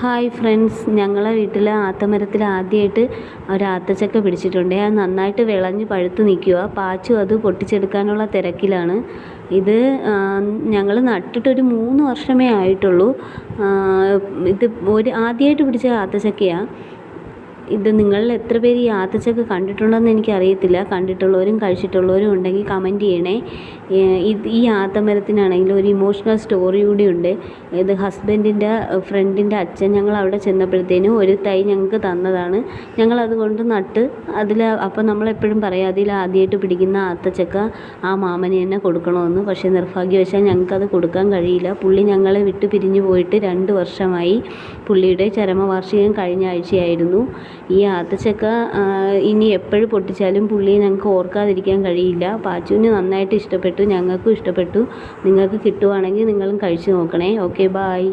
Hi friends. ഞങ്ങളെ വീട്ടിൽ ആത്തമരത്തിൽ ആദ്യമായിട്ട് ഒരു ആത്തച്ചക്ക പിടിച്ചിട്ടുണ്ട്. അത് നന്നായിട്ട് വിളഞ്ഞ് പഴുത്ത് നിൽക്കുക. പാച്ചു അത് പൊട്ടിച്ചെടുക്കാനുള്ള തിരക്കിലാണ്. ഇത് ഞങ്ങൾ നട്ടിട്ടൊരു മൂന്ന് വർഷമേ ആയിട്ടുള്ളൂ. ഇത് ഒരു ആദ്യമായിട്ട് പിടിച്ച ആത്തച്ചക്കയാണ് ഇത് നിങ്ങളിൽ എത്ര പേര് ഈ ആത്തച്ചക്ക കണ്ടിട്ടുണ്ടെന്ന് എനിക്കറിയത്തില്ല. കണ്ടിട്ടുള്ളവരും കഴിച്ചിട്ടുള്ളവരും ഉണ്ടെങ്കിൽ കമന്റ് ചെയ്യണേ. ഈ ആത്തമരത്തിനാണെങ്കിൽ ഒരു ഇമോഷണൽ സ്റ്റോറി കൂടി ഉണ്ട്. ഇത് ഹസ്ബൻഡിന്റെ ഫ്രണ്ടിന്റെ അച്ഛൻ ഞങ്ങൾ അവിടെ ചെന്നപ്പോഴത്തേനും ഒരു തൈ ഞങ്ങൾക്ക് തന്നതാണ്. ഞങ്ങൾ അതുകൊണ്ട് നട്ട് അതിൽ അപ്പോൾ നമ്മളെപ്പോഴും പറയാം അതിൽ ആദ്യമായിട്ട് പിടിക്കുന്ന ആത്തച്ചക്ക ആ മാമന് തന്നെ കൊടുക്കണമെന്ന്. പക്ഷേ നിർഭാഗ്യവശാൽ ഞങ്ങൾക്കത് കൊടുക്കാൻ കഴിയില്ല. പുള്ളി ഞങ്ങളെ വിട്ട് പിരിഞ്ഞു പോയിട്ട് രണ്ട് വർഷമായി പുള്ളിയുടെ ചരമവാർഷികം കഴിഞ്ഞ ആഴ്ചയായിരുന്നു. ഈ ആത്തച്ചക്ക ഇനി എപ്പോഴും പൊട്ടിച്ചാലും പുള്ളിയെ ഞങ്ങൾക്ക് ഓർക്കാതിരിക്കാൻ കഴിയില്ല. പാച്ചുവിന് നന്നായിട്ട് ഇഷ്ടപ്പെട്ടു ഞങ്ങൾക്കും ഇഷ്ടപ്പെട്ടു. നിങ്ങൾക്ക് കിട്ടുവാണെങ്കിൽ നിങ്ങളും കഴിച്ചു നോക്കണേ. Okay bye